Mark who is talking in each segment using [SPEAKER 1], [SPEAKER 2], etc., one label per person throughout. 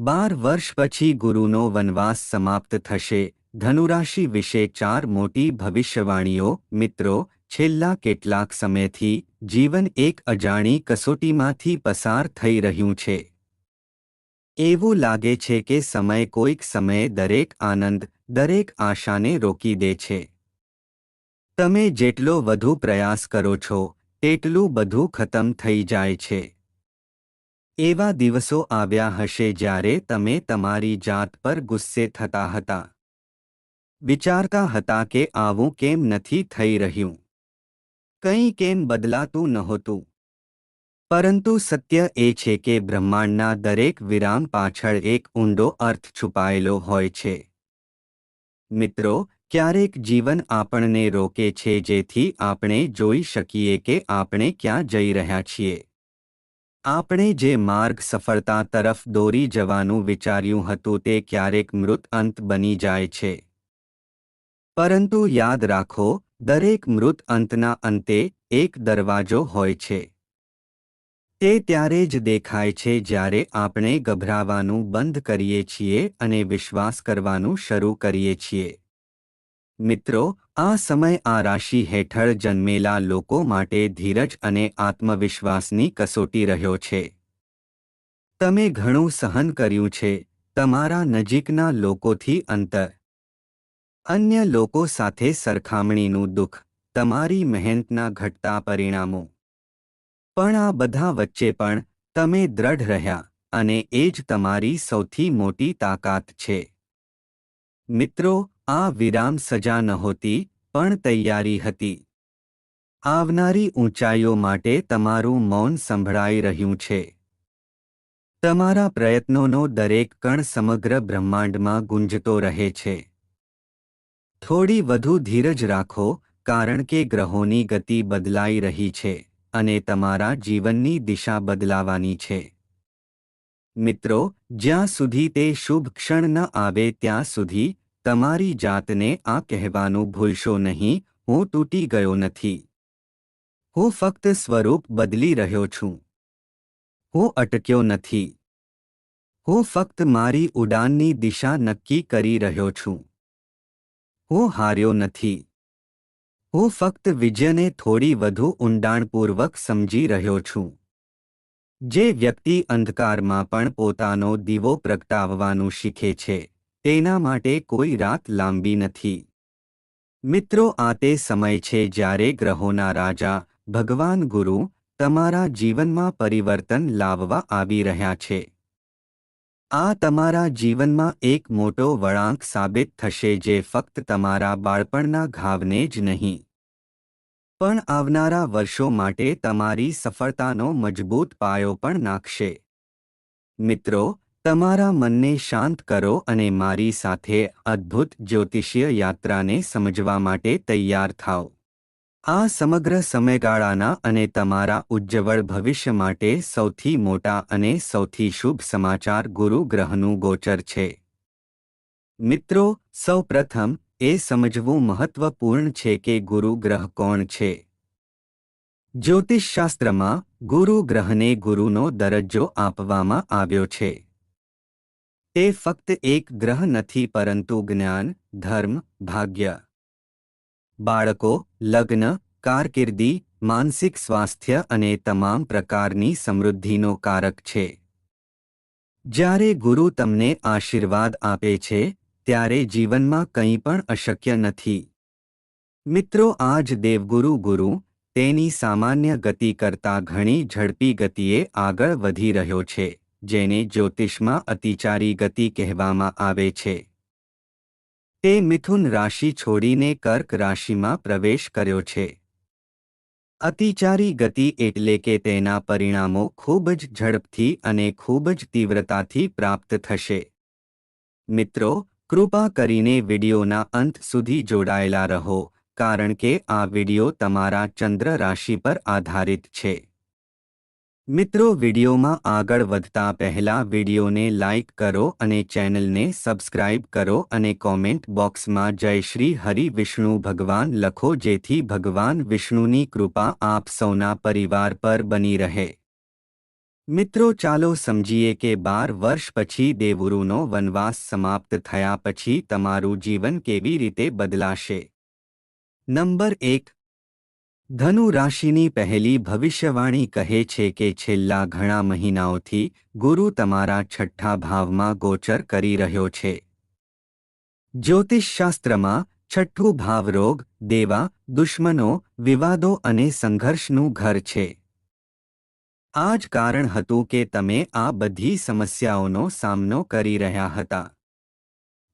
[SPEAKER 1] બાર વર્ષ પછી ગુરુનો વનવાસ સમાપ્ત થશે. ધનુરાશિ વિશે ચાર મોટી ભવિષ્યવાણીઓ, મિત્રો, છેલ્લા કેટલાક સમયથી જીવન એક અજાણી કસોટીમાંથી પસાર થઈ રહ્યું છે. એવું લાગે છે કે સમય કોઈક સમયે દરેક આનંદ, દરેક આશાને રોકી દે છે. તમે જેટલો વધુ પ્રયાસ કરો છો, તેટલું બધું ખતમ થઈ જાય છે. એવા દિવસો આવ્યા હશે જ્યારે તમે તમારી જાત પર ગુસ્સે થતા હતા. વિચારતા હતા કે આવું કેમ નથી થઈ રહ્યું. કંઈ કેમ બદલાતું નહોતું. પરંતુ સત્ય એ છે કે બ્રહ્માંડના દરેક વિરામ પાછળ એક ઊંડો અર્થ છુપાયેલો હોય છે. મિત્રો, ક્યારેક જીવન આપણને રોકે છે જેથી આપણે જોઈ શકીએ કે આપણે ક્યાં જઈ રહ્યા છીએ. આપણે જે માર્ગ સફળતા તરફ દોરી જવાનું વિચાર્યું હતું તે ક્યારેક મૃત અંત બની જાય છે. પરંતુ યાદ રાખો, દરેક મૃત અંતના અંતે એક દરવાજો હોય છે. તે ત્યારે જ દેખાય છે જ્યારે આપણે ગભરાવાનું બંધ કરીએ છીએ અને વિશ્વાસ કરવાનું શરૂ કરીએ છીએ. મિત્રો, આ સમય આ રાશિ હેઠળ જન્મેલા લોકો માટે ધીરજ અને આત્મવિશ્વાસની કસોટી રહ્યો છે. તમે ઘણું સહન કર્યું છે, તમારા નજીકના લોકોથી અંતર. અન્ય લોકો સાથે સરખામણીનું દુઃખ, તમારી મહેનતના ઘટતા પરિણામો. પણ આ બધા વચ્ચે પણ તમે દ્રઢ રહ્યા અને એ જ તમારી સૌથી મોટી તાકાત છે. મિત્રો આ વિરામ સજા નહોતી, પણ તૈયારી હતી. આવનારી ઊંચાઈઓ માટે તમારું મૌન સંભળાઈ રહ્યું છે. તમારા પ્રયત્નોનો દરેક કણ સમગ્ર બ્રહ્માંડમાં ગુંજતો રહે છે. થોડી વધુ ધીરજ રાખો, કારણ કે ગ્રહોની ગતિ બદલાઈ રહી છે, અને તમારા જીવનની દિશા બદલાવાની છે. મિત્રો, જ્યાં સુધી તે શુભ ક્ષણ ન આવે ત્યાં સુધી તમારી જાતને આ કહેવાનું ભૂલશો નહીં, હું તૂટી ગયો નથી. હું ફક્ત સ્વરૂપ બદલી રહ્યો છું. હું અટક્યો નથી. હું ફક્ત મારી ઉડાનની દિશા નક્કી કરી રહ્યો છું. હું હાર્યો નથી. હું ફક્ત વિજયને થોડી વધુ ઊંડાણપૂર્વક સમજી રહ્યો છું. જે વ્યક્તિ અંધકારમાં પણ પોતાનો દીવો પ્રગટાવવાનું શીખે છે. તેના માટે કોઈ રાત લાંબી નથી. મિત્રો, આ તે સમય છે જ્યારે ગ્રહોના રાજા, ભગવાન ગુરુ, તમારા જીવનમાં પરિવર્તન લાવવા આવી રહ્યા છે. આ તમારા જીવનમાં એક મોટો વળાંક સાબિત થશે જે ફક્ત તમારા બાળપણના ઘાવને જ નહીં, પણ આવનારા વર્ષો માટે તમારી સફળતાનો મજબૂત પાયો પણ નાખશે. મિત્રો તમારા મનને શાંત કરો અને મારી સાથે અદ્ભુત જ્યોતિષીય યાત્રાને સમજવા માટે તૈયાર થાઓ. આ સમગ્ર સમયગાળાના અને તમારા ઉજ્જવળ ભવિષ્ય માટે સૌથી મોટા અને સૌથી શુભ સમાચાર ગુરુ ગ્રહનું ગોચર છે. મિત્રો, સૌપ્રથમ, એ સમજવું મહત્વપૂર્ણ છે કે ગુરુ ગ્રહ કોણ છે. જ્યોતિષશાસ્ત્રમાં, ગુરુ ગ્રહને ગુરુનો દરજ્જો આપવામાં આવ્યો છે. તે ફક્ત એક ગ્રહ નથી પરંતુ જ્ઞાન, ધર્મ, ભાગ્ય. બાળકો, લગ્ન, કારકિર્દી, માનસિક સ્વાસ્થ્ય અને તમામ પ્રકારની સમૃદ્ધિનો કારક છે. જ્યારે ગુરુ તમને આશીર્વાદ આપે છે, ત્યારે જીવનમાં કંઈ પણ અશક્ય નથી. મિત્રો, આજ દેવગુરુ ગુરુ તેની સામાન્ય ગતિ કરતાં ઘણી ઝડપી ગતિએ આગળ વધી રહ્યો છે. જેને જ્યોતિષમાં અતિચારી ગતિ કહેવામાં આવે છે. તે મિથુન રાશિ છોડીને કર્ક રાશિમાં પ્રવેશ કર્યો છે. અતિચારી ગતિ એટલે કે તેના પરિણામો ખૂબ જ ઝડપથી અને ખૂબ જ તીવ્રતાથી પ્રાપ્ત થશે. મિત્રો, કૃપા કરીને વિડિયોના અંત સુધી જોડાયેલા રહો, કારણ કે આ વિડિયો તમારા ચંદ્ર રાશિ પર આધારિત છે. મિત્રો, વિડીયોમાં આગળ વધતા પહેલા વિડીયોને લાઇક કરો અને ચેનલને સબસ્ક્રાઇબ કરો અને કોમેન્ટ બોક્સમાં જય શ્રી હરિ વિષ્ણુ ભગવાન લખો જેથી ભગવાન વિષ્ણુની કૃપા આપ સૌના પરિવાર પર બની રહે. મિત્રો, ચાલો સમજીએ કે બાર વર્ષ પછી દેવગુરુનો વનવાસ સમાપ્ત થયા પછી તમારું જીવન કેવી રીતે બદલાશે? નંબર એક ધનુ રાશિની પહેલી ભવિષ્યવાણી કહે છે કે છેલ્લા ઘણા મહિનાઓથી ગુરુ તમારા છઠ્ઠા ભાવમાં ગોચર કરી રહ્યો છે. જ્યોતિષશાસ્ત્રમાં છઠ્ઠું ભાવ રોગ, દેવા, દુશ્મનો, વિવાદો અને સંઘર્ષનું ઘર છે. આ જ કારણ હતું કે તમે આ બધી સમસ્યાઓનો સામનો કરી રહ્યા હતા.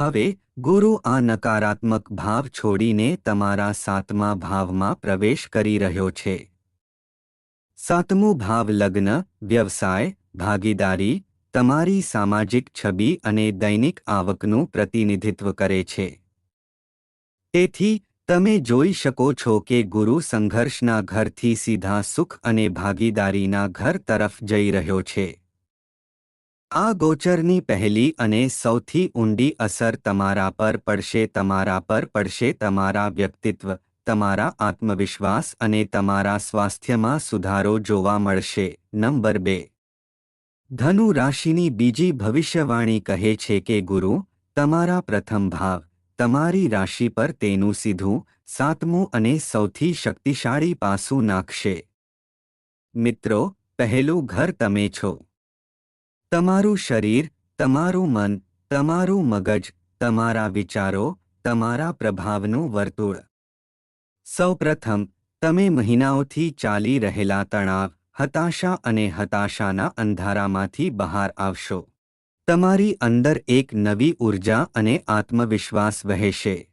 [SPEAKER 1] હવે ગુરુ આ નકારાત્મક ભાવ છોડીને તમારા સાતમા ભાવમાં પ્રવેશ કરી રહ્યો છે. સાતમું ભાવ લગ્ન, વ્યવસાય, ભાગીદારી, તમારી સામાજિક છબી અને દૈનિક આવકનું પ્રતિનિધિત્વ કરે છે. તેથી, તમે જોઈ શકો છો કે ગુરુ સંઘર્ષના ઘરથી સીધા સુખ અને ભાગીદારીના ઘર તરફ જઈ રહ્યો છે. આ ગોચરની પહેલી અને સૌથી ઊંડી અસર તમારા પર પડશે, તમારા પર પડશે તમારા વ્યક્તિત્વ, તમારા આત્મવિશ્વાસ અને તમારા સ્વાસ્થ્યમાં સુધારો જોવા મળશે. નંબર બે. ધનુ રાશિની બીજી ભવિષ્યવાણી કહે છે કે, ગુરુ, તમારા પ્રથમ ભાવ, તમારી રાશિ પર તેનું સીધું, સાતમું અને સૌથી શક્તિશાળી પાસું નાખશે. મિત્રો, પહેલું ઘર તમે છો. તમારું શરીર, તમારું મન, તમારું મગજ, તમારા વિચારો, તમારા પ્રભાવનું વર્તુળ. સૌપ્રથમ, તમે મહિનાઓથી ચાલી રહેલા તણાવ, હતાશા અને હતાશાના અંધારામાંથી બહાર આવશો. તમારી અંદર એક નવી ઊર્જા અને આત્મવિશ્વાસ વહેશે.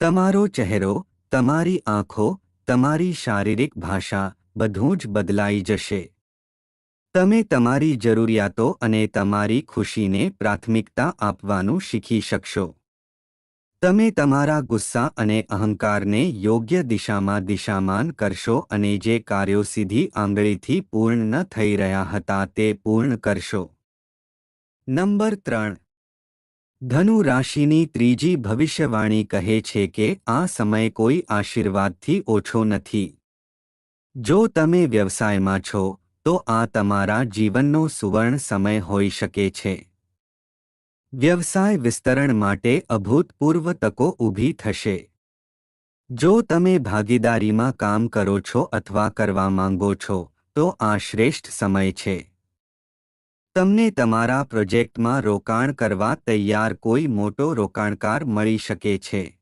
[SPEAKER 1] તમારો ચહેરો, તમારી આંખો, તમારી શારીરિક ભાષા બધું જ બદલાઈ જશે. તમે તમારી જરૂરિયાતો અને તમારી ખુશીને પ્રાથમિકતા આપવાનું શીખી શકશો. તમે તમારા ગુસ્સા અને અહંકારને યોગ્ય દિશામાં દિશામાન કરશો અને જે કાર્યો સીધી આંગળીથી પૂર્ણ ન થઈ રહ્યા હતા તે પૂર્ણ કરશો. નંબર ત્રણ. ધનુ રાશિની ત્રીજી ભવિષ્યવાણી કહે છે કે આ સમય કોઈ આશીર્વાદથી ઓછો નથી. જો તમે વ્યવસાયમાં છો તો આ તમારા જીવનનો સુવર્ણ સમય હોઈ શકે છે. વ્યવસાય વિસ્તરણ માટે અભૂતપૂર્વ તકો ઊભી થશે. જો તમે ભાગીદારીમાં કામ કરો છો અથવા કરવા માંગો છો, તો આ શ્રેષ્ઠ સમય છે. તમને તમારા પ્રોજેક્ટમાં રોકાણ કરવા તૈયાર કોઈ મોટો રોકાણકાર મળી શકે છે.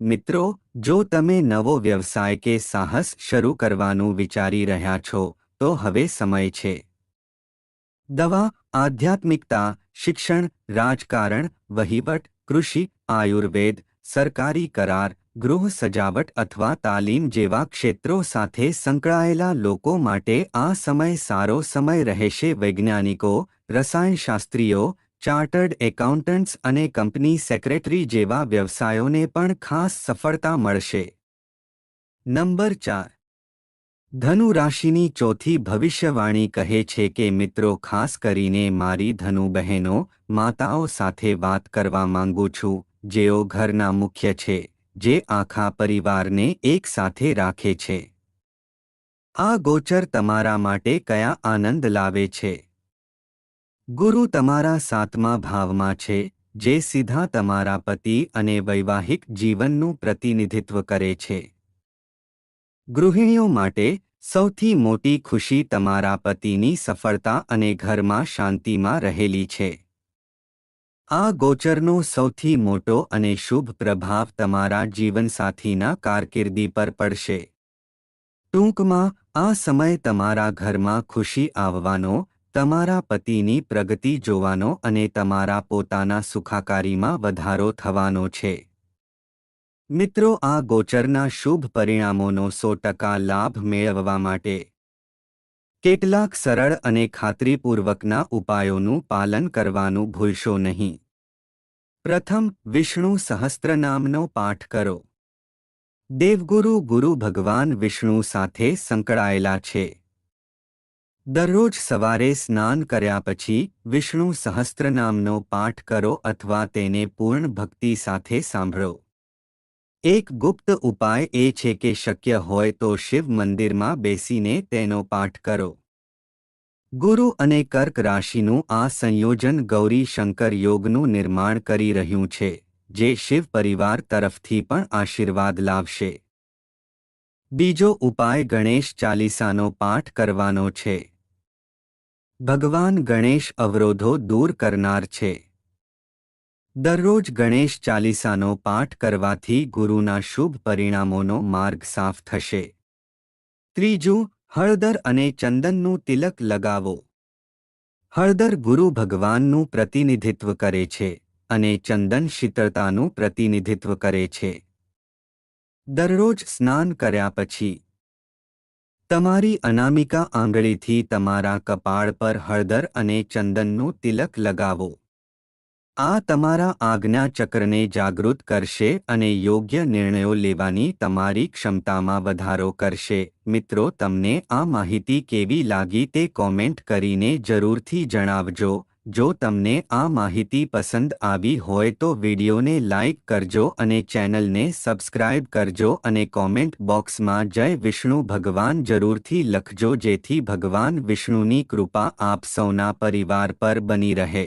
[SPEAKER 1] મિત્રો, જો તમે નવો વ્યવસાય કે સાહસ શરૂ કરવાનું વિચારી રહ્યા છો તો હવે સમય છે. દવા, આધ્યાત્મિકતા, શિક્ષણ, રાજકારણ, વહીવટ, કૃષિ, આયુર્વેદ, સરકારી કરાર, ગૃહ સજાવટ અથવા તાલીમ જેવા ક્ષેત્રો સાથે સંકળાયેલા લોકો માટે આ સમય સારો સમય રહેશે. વૈજ્ઞાનિકો, રસાયણશાસ્ત્રીઓ, ચાર્ટર્ડ એકાઉન્ટન્ટ્સ અને કંપની સેક્રેટરી જેવા વ્યવસાયોને પણ ખાસ સફળતા મળશે. નંબર ચાર. ધનુ રાશિની ચોથી ભવિષ્યવાણી કહે છે કે મિત્રો, ખાસ કરીને મારી ધનુ બહેનો માતાઓ સાથે વાત કરવા માંગુ છું, જેઓ ઘરના મુખ્ય છે, જે આખા પરિવારને એક સાથે રાખે છે. આ ગોચર તમારા માટે કયા આનંદ લાવે છે? ગુરુ તમારા સાતમા ભાવમાં છે, જે સીધા તમારા પતિ અને વૈવાહિક જીવનનું પ્રતિનિધિત્વ કરે છે. ગૃહિણીઓ માટે સૌથી મોટી ખુશી તમારા પતિની સફળતા અને ઘરમાં શાંતિમાં રહેલી છે. આ ગોચરનો સૌથી મોટો અને શુભ પ્રભાવ તમારા જીવનસાથીના કારકિર્દી પર પડશે. ટૂંકમાં, આ સમય તમારા ઘરમાં ખુશી આવવાનો, તમારા પતિની પ્રગતિ જોવાનો અને તમારા પોતાના સુખાકારીમાં વધારો થવાનો છે. મિત્રો, આ ગોચરના શુભ પરિણામોનો સો ટકા લાભ મેળવવા માટે કેટલાક સરળ અને ખાતરીપૂર્વકના ઉપાયોનું પાલન કરવાનું ભૂલશો નહીં. પ્રથમ, વિષ્ણુ સહસ્ત્રનામનો પાઠ કરો. દેવગુરુ ગુરુ ભગવાન વિષ્ણુ સાથે સંકળાયેલા છે. દરરોજ સવારે સ્નાન કર્યા પછી વિષ્ણુ સહસ્ત્રનામનો પાઠ કરો અથવા તેને પૂર્ણ ભક્તિ સાથે સાંભળો. એક ગુપ્ત ઉપાય એ છે કે શક્ય હોય તો શિવ મંદિરમાં બેસીને તેનો પાઠ કરો. ગુરુ અને કર્ક રાશિનું આ સંયોજન ગૌરી શંકર યોગનું નિર્માણ કરી રહ્યું છે, જે શિવ પરિવાર તરફથી પણ આશીર્વાદ લાવશે. બીજો ઉપાય ગણેશ ચાલીસાનો પાઠ કરવાનો છે. ભગવાન ગણેશ અવરોધો દૂર કરનાર છે. દરરોજ ગણેશ ચાલીસાનો પાઠ કરવાથી ગુરુના શુભ પરિણામોનો માર્ગ સાફ થશે. ત્રીજું, હળદર અને ચંદનનું તિલક લગાવો. હળદર ગુરુ ભગવાનનું પ્રતિનિધિત્વ કરે છે અને ચંદન શીતળતાનું પ્રતિનિધિત્વ કરે છે. દરરોજ સ્નાન કર્યા પછી, તમારી અનામિકા આંગળીથી તમારા કપાળ પર હળદર અને ચંદનનું તિલક લગાવો. આ તમારા આજ્ઞા ચક્રને જાગૃત કરશે અને યોગ્ય નિર્ણયો લેવાની તમારી ક્ષમતામાં વધારો કરશે. મિત્રો, તમને આ માહિતી કેવી લાગી તે કોમેન્ટ કરીને જરૂરથી જણાવજો. જો તમને આ માહિતી પસંદ આવી હોય તો વિડીયોને લાઇક કરજો અને ચેનલને સબસ્ક્રાઇબ કરજો અને કોમેન્ટ બોક્સમાં જય વિષ્ણુ ભગવાન જરૂરથી લખજો જેથી ભગવાન વિષ્ણુની કૃપા આપ સૌના પરિવાર પર બની રહે.